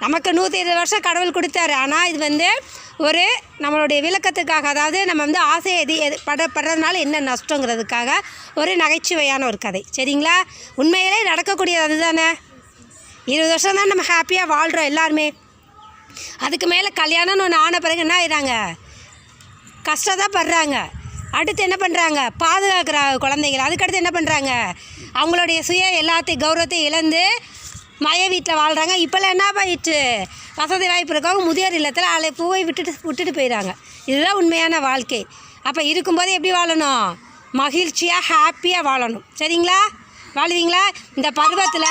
நமக்கு நூற்றி இருபது வருஷம் கடவுள் கொடுத்தாரு. ஆனால் இது வந்து ஒரு நம்மளுடைய விளக்கத்துக்காக அதாவது நம்ம வந்து ஆசை எது எது பட படுறதுனால என்ன நஷ்டங்கிறதுக்காக ஒரு நகைச்சுவையான ஒரு கதை. சரிங்களா? உண்மையிலே நடக்கக்கூடியது அதுதானே? இருபது வருஷம் தான் நம்ம ஹாப்பியாக வாழ்கிறோம் எல்லாருமே. அதுக்கு மேலே கல்யாணம்னு ஒன்று ஆன பிறகு என்ன ஆயிடுறாங்க கஷ்டம் தான் படுறாங்க. அடுத்து என்ன பண்ணுறாங்க பாதுகாக்கிற குழந்தைங்கள அதுக்கடுத்து என்ன பண்ணுறாங்க அவங்களுடைய சுய எல்லாத்தையும் கௌரவத்தையும் இழந்து மய வீட்டில் வாழ்கிறாங்க இப்போல்லாம் என்ன போயிட்டு வசதி வாய்ப்பு இருக்கவங்க முதியோர் இல்லத்தில் ஆளை பூவை விட்டுட்டு விட்டுட்டு போயிடுறாங்க. இதுதான் உண்மையான வாழ்க்கை. அப்போ இருக்கும்போது எப்படி வாழணும்? மகிழ்ச்சியாக ஹாப்பியாக வாழணும். சரிங்களா? வாழ்வீங்களா? இந்த பருவத்தில்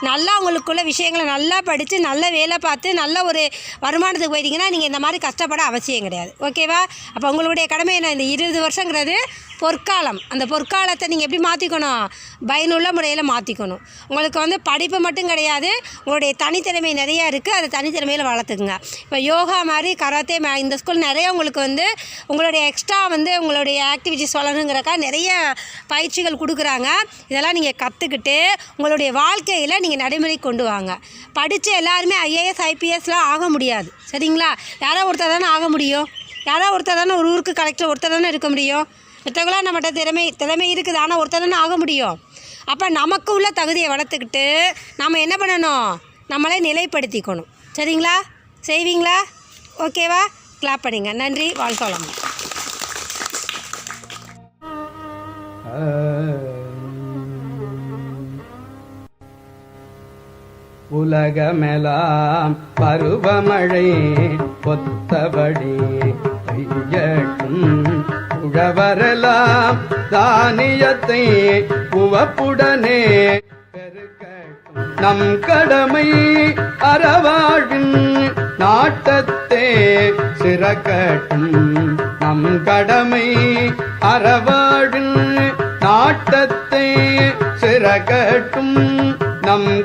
நல்லா உங்களுக்குள்ள விஷயங்களை நல்லா படித்து நல்ல வேலை பார்த்து நல்ல ஒரு வருமானத்துக்கு போயிட்டீங்கன்னா நீங்கள் இந்த மாதிரி கஷ்டப்பட அவசியம் கிடையாது. ஓகேவா அப்போ உங்களுடைய கடமை என்ன? இந்த இருபது வருஷங்கிறது பொற்காலம். அந்த பொற்காலத்தை நீங்கள் எப்படி மாற்றிக்கணும் பயனுள்ள முறையில் மாற்றிக்கணும் உங்களுக்கு வந்து படிப்பு மட்டும் கிடையாது. உங்களுடைய தனித்திறமை நிறையா இருக்குது அதை தனித்திறமையில் வளர்த்துக்குங்க. இப்போ யோகா மாதிரி கராத்தே மா- இந்த ஸ்கூல் நிறைய உங்களுக்கு வந்து உங்களுடைய எக்ஸ்ட்ரா வந்து உங்களுடைய ஆக்டிவிட்டிஸ் வளரணுங்கிறக்கா நிறைய பயிற்சிகள் கொடுக்குறாங்க. இதெல்லாம் நீங்கள் கற்றுக்கிட்டு உங்களுடைய வாழ்க்கையில் நீங்கள் நடைமுறை கொண்டு வாங்க. படித்த எல்லாருமே ஐஏஎஸ் ஐபிஎஸ்லாம் ஆக முடியாது. சரிங்களா? யாரோ ஒருத்தர் தானே ஆக முடியும். யாரோ ஒருத்தர் தானே ஒரு ஊருக்கு கலெக்டர் ஒருத்தர் தானே இருக்க முடியும். மற்றவங்களாம் நம்மகிட்ட திறமை திறமை இருக்குது ஆனால் ஒருத்தர் தானே ஆக முடியும். அப்போ நமக்கு உள்ள தகுதியை வளர்த்துக்கிட்டு நம்ம என்ன பண்ணணும்? நம்மளே நிலைப்படுத்திக்கணும். சரிங்களா? செய்வீங்களா? ஓகேவா? கிளாப் பண்ணுங்க. நன்றி. வாழ்க்கை வளமுடன். உலகமெலாம் பருவமழை பொத்தபடி பெய்யட்டும். உழவரெல்லாம் தானியத்தை உவப்புடனே நம் கடமை அறவாழ்வின் நாட்டத்தே சிறக்கட்டும். நம் கடமை அறவாழ்வின் நாட்டத்தை சிறக்கட்டும்.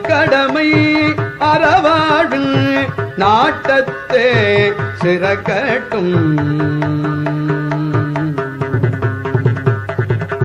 கடமை அறவாழ்வின் நாட்டத்தே சிறக்கட்டும்